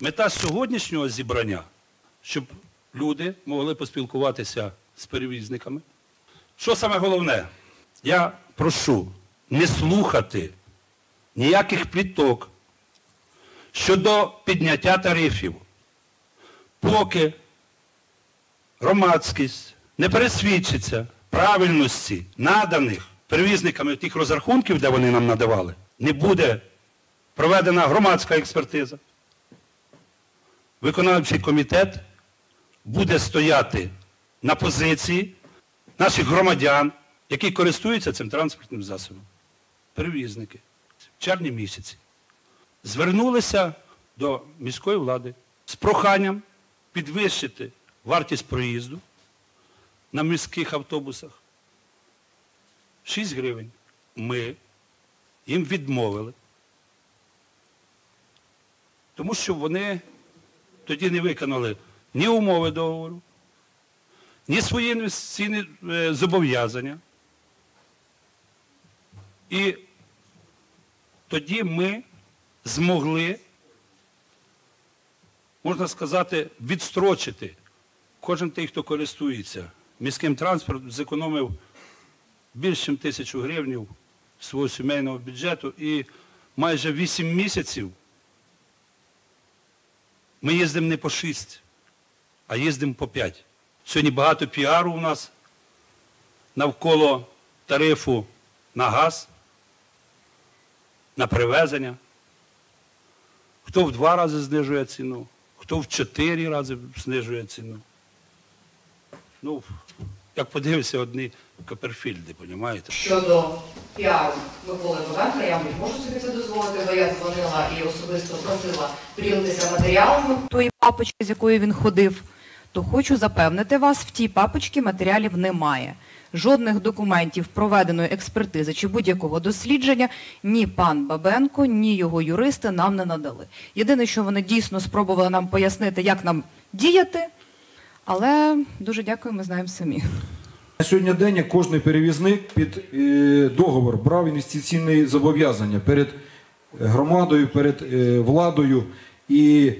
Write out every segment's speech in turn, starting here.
Мета сьогоднішнього зібрання, щоб люди могли поспілкуватися з перевізниками. Що саме головне? Я прошу не слухати ніяких пліток щодо підняття тарифів, поки громадськість не пересвідчиться правильності наданих перевізниками тих розрахунків, де вони нам надавали, не буде проведена громадська експертиза. Виконавчий комітет буде стояти на позиції наших громадян, які користуються цим транспортним засобом. Перевізники в червні місяці звернулися до міської влади з проханням підвищити вартість проїзду на міських автобусах 6 гривень. Ми їм відмовили, тому що вони тоді не виконали ні умови договору, ні свої інвестиційні е, зобов'язання. І тоді ми змогли, можна сказати, відстрочити. Кожен той, хто користується міським транспортом, зекономив більше, ніж тисячу гривень свого сімейного бюджету і майже 8 місяців ми їздимо не по 6, а їздимо по 5. Сьогодні багато піару у нас навколо тарифу на газ, на привезення. Хто в два рази знижує ціну, хто в чотири рази знижує ціну. Ну, як подивишся, одні Копперфільди, розумієте? Щодо піару Миколи Богданка, я не можу собі це дозволити, бо я дзвонила і особисто просила поділитися матеріалами. тої папочки, з якою він ходив, то хочу запевнити вас, в тій папочці матеріалів немає. Жодних документів проведеної експертизи чи будь-якого дослідження ні пан Бабенко, ні його юристи нам не надали. Єдине, що вони дійсно спробували нам пояснити, як нам діяти, але дуже дякую, ми знаємо самі. На сьогодні день кожен перевізник під е, договор брав інвестиційні зобов'язання перед громадою, перед е, владою. І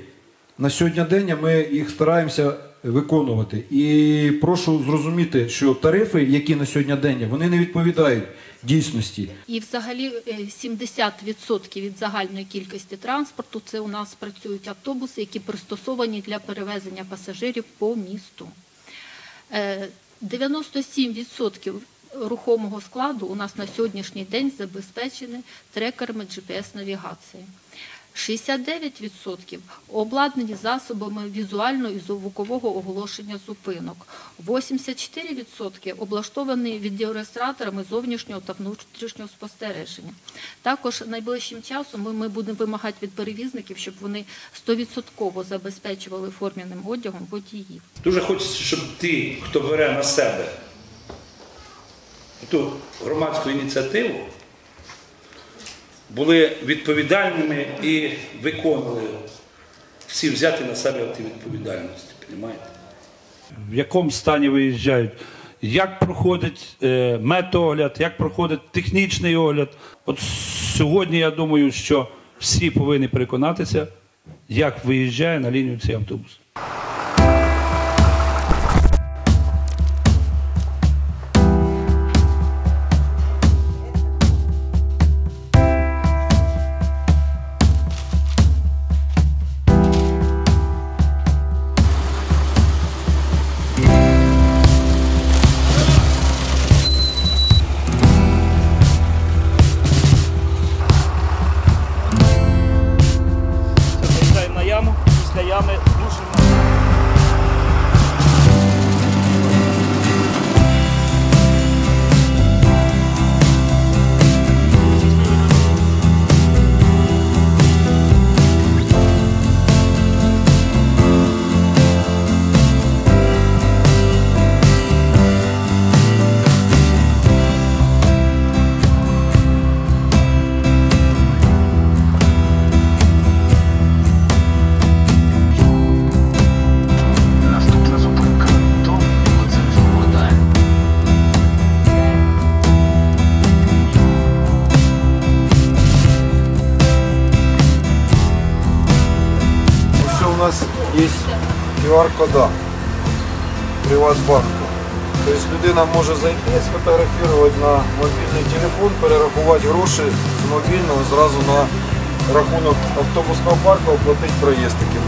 на сьогодні день ми їх стараємося виконувати. І прошу зрозуміти, що тарифи, які на сьогодні день, вони не відповідають дійсності. І взагалі е, 70% від загальної кількості транспорту це у нас працюють автобуси, які пристосовані для перевезення пасажирів по місту. Е, 97% рухомого складу у нас на сьогоднішній день забезпечені трекерами GPS-навігації. 69% обладнані засобами візуального і звукового оголошення зупинок. 84% облаштовані відеореєстраторами зовнішнього та внутрішнього спостереження. Також найближчим часом ми, будемо вимагати від перевізників, щоб вони 100% забезпечували формяним одягом водіїв. Дуже хочеться, щоб ті, хто бере на себе ту громадську ініціативу, були відповідальними і виконували всі взяти на себе ті відповідальності. Розумієте? В якому стані виїжджають, як проходить е, медогляд, як проходить технічний огляд. От сьогодні я думаю, що всі повинні переконатися, як виїжджає на лінію цей автобус. Є QR-кода Приватбанку. Тобто людина може зайти, сфотографувати на мобільний телефон, перерахувати гроші з мобільного зразу на рахунок автобусного парку, оплатити проїзд таким